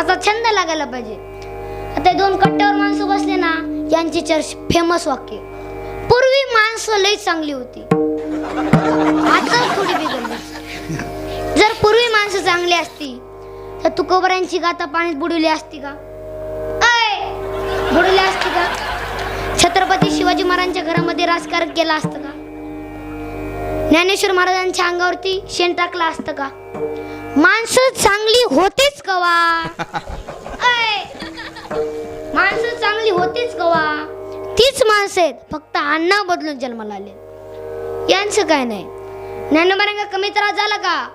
असा छंद लागायला पाहिजे. आता दोन कट्ट्यावर माणसं बसले ना यांची चर्च फेमस वाक्य. पूर्वी माणसं लई चांगली होती. आता थोडी बिघडली. जर पूर्वी माणसं चांगली असती तर तुकोबऱ्यांची गाथा पाण्यात बुडवली असती का? बुडवली असती का? छत्रपती शिवाजी महाराजांच्या घरामध्ये राजकारण केलं असतं का? ज्ञानेश्वर महाराजांच्या अंगावरती शेण टाकलं असतं का? माणसं चांगली होतीच कवा? माणसं चांगली होतीच कवा? तीच माणसं आहेत फक्त अण्णा बदलून जन्माला आले. यांचं काय नाही. ज्ञानोबरांगा कमी त्रास झाला का?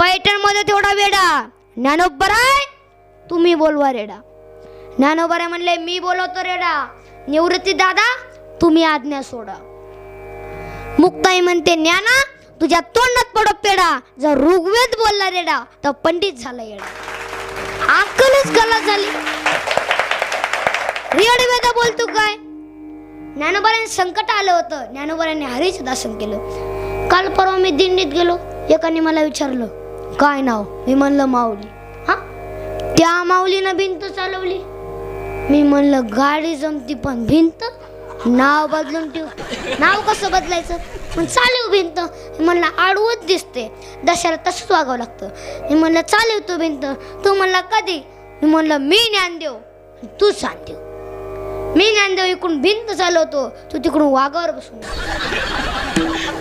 पैठणमध्ये तेवढा वेडा. ज्ञानोबराय तुम्ही बोलवा रेडा. ज्ञानोबराय म्हणले मी बोलवतो रेडा. निवृत्ती दादा तुम्ही आज्ञा सोडा. मुक्ताई म्हणते ज्ञाना तुझ्या तोंडात पडो पेडा जर ऋग्वेद बोलला रेडा तर पंडित झाला येडा. अक्कलच गला झाली. रेडवेदा बोलतो काय? ज्ञानोबाऱ्यांनी संकट आलं होतं. ज्ञानोबाऱ्यांनी हरीच दासन केलं. काल परवा मी दिंडीत गेलो. एकाने मला विचारलं काय नाव? मी म्हणलं माऊली. हा? त्या माऊलीनं भिंत चालवली. मी म्हणलं गाडी जमती पण भिंत नाव बदलून ठेव. नाव कसं बदलायचं? मग चालेव भिंत. म्हणला म्हणलं आडवत दिसते. दशाला तसंच वागावं लागतं. मी म्हणलं चालेव तू भिंत. तू म्हणला कधी? मी म्हणलं मी ज्ञानदेव तू सांगदेव मी ज्ञानदेव इकडून भिंत चालवतो. तू तिकडून वाघावर बसून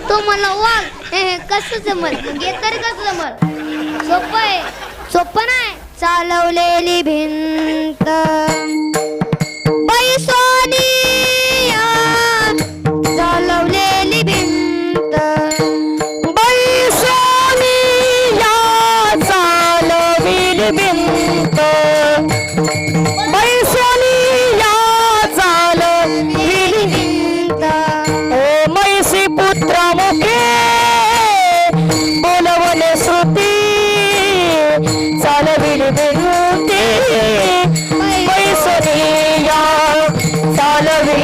तो मला वाघ? हे हे कसं जमल? मग तर कसं जमल? सोपं आहे. सोपं नाही. चालवलेली भिंत.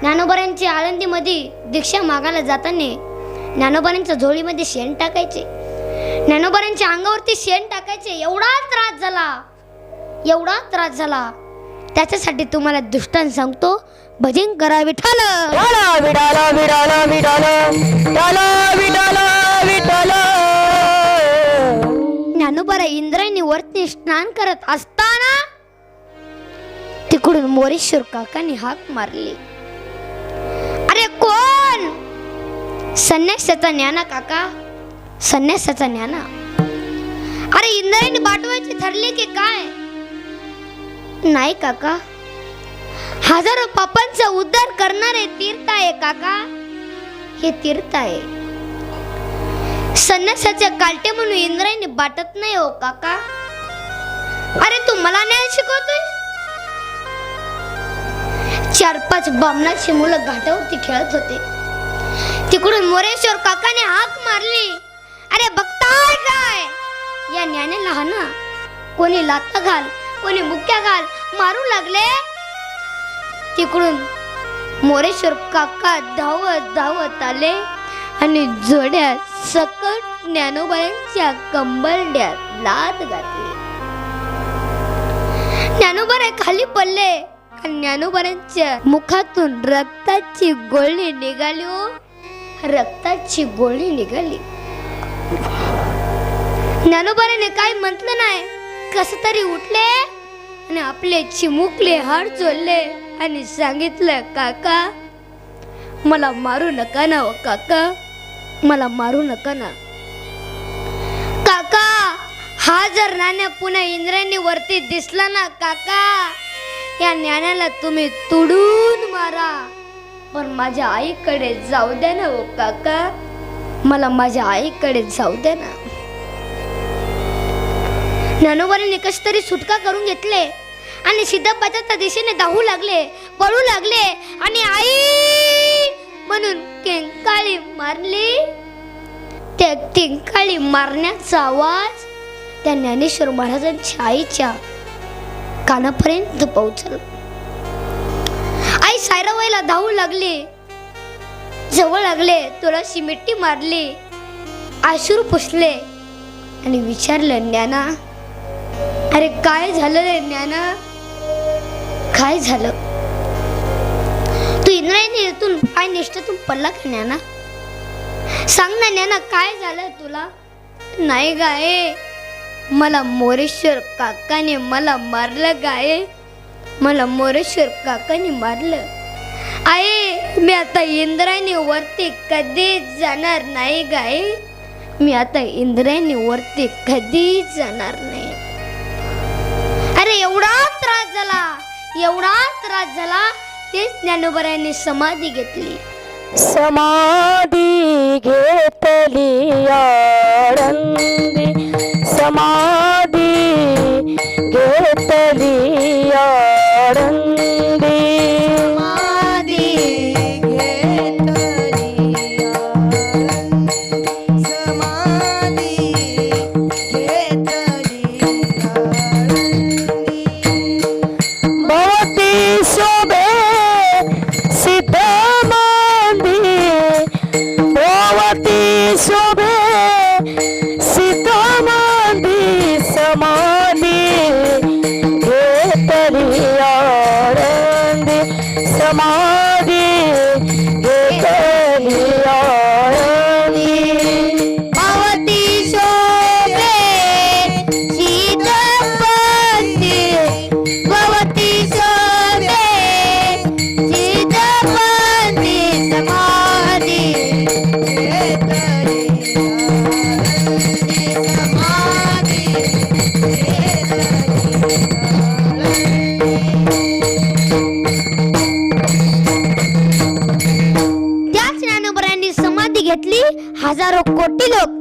ज्ञानोबऱ्यांची आळंदीमध्ये दीक्षा मागायला जाताना ज्ञानोबऱ्यांच्या झोळीमध्ये शेण टाकायचे. ज्ञानोबऱ्यांच्या अंगावरती शेण टाकायचे. एवढा त्रास झाला. एवढा त्रास झाला. त्याच्यासाठी तुम्हाला दृष्टांत सांगतो. भजन करा विठाल विठाला विठाला विठाला विठाला विठाला विठाला ज्ञानोबरा इंद्रायणी वरती स्नान करत असताना तिकडून मोरेश्वर काकाने हाक मारली. संन्यासाचा ज्ञाना काका. संन्यासाचा ज्ञाना अरे इंद्रायणी पाठवायची ठरली की काय? नाही काका. हजारो पापांचा उद्धार करणारे तीर्थ आहे काका. हे तीर्थ आहे संन्यासाचे कालटे म्हणून इंद्रायणी बाटत नाही हो काका. अरे तू मला न्याय शिकवतोय चार पाच बामणाची मुलं घाटावरती खेळत होते. तिकडून मोरेश्वर काकाने हाक मारली. अरे बघताय काय? या न्याने लहाना कोणी लाता घाल कोणी मुक्या घाल मारू लागले. तिकडून मोरेश्वर काका धावत धावत आले आणि जोड्या सकट ज्ञानोबायांच्या कंबरड्यात लात घातली. ज्ञानोबारे खाली पडले आणि ज्ञानोबारांच्या मुखातून रक्ताची गोळी निघाली हो. रक्ताची गोळी निघाली. ज्ञानोबाराने काय म्हटलं नाही. कस तरी उठले आणि आपले चिमुकले हाड जोडले आणि सांगितलं काका मला मारू नका ना ओ काका. मला मारू नका ना. काका हा जर नाण्या पुन्हा इंद्रायणी वरती दिसला ना काका या ज्ञानाला तुम्ही तुडून मारा. पण माझ्या आईकडे जाऊ द्या ना हो काका. मला माझ्या आईकडे जाऊ द्या ना. ज्ञानोबाने कशी तरी सुटका करून घेतले आणि सिद्धप्पाच्या त्या दिशेने धावू लागले पळू लागले आणि आई म्हणून किंकाळी मारली. त्या किंकाळी मारण्याचा आवाज त्या ज्ञानेश्वर महाराजांच्या आईच्या कानापर्यंत पोहोचला. सायराबाईला धावू लागली. जवळ लागले तुळशी मिट्टी मारली. आशूर पुसले. आणि विचारलं ज्ञाना अरे काय झालं रे ज्ञाना? काय झालं? तू इंद्रायणी इथून पाय निष्ठेतून पडला का ज्ञाना? सांग ना ज्ञाना काय झालं तुला? नाही गाय मला मोरेश्वर काकाने मला मारलं गाय. मला मोरेश्वर काकाने मारलं. आहे मी आता इंद्रायणी वरती कधीच जाणार नाही गाय मी आता इंद्रायणी वरती कधीच जाणार नाही. अरे एवढा त्रास झाला एवढा त्रास झाला तेच ज्ञानोबरायांनी समाधी घेतली. समाधी घेतली आळंदी. समाधी घेतली आळंदी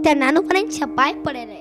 त्याच ज्ञानोबरायांनी समाधी घेतली हजारो कोटी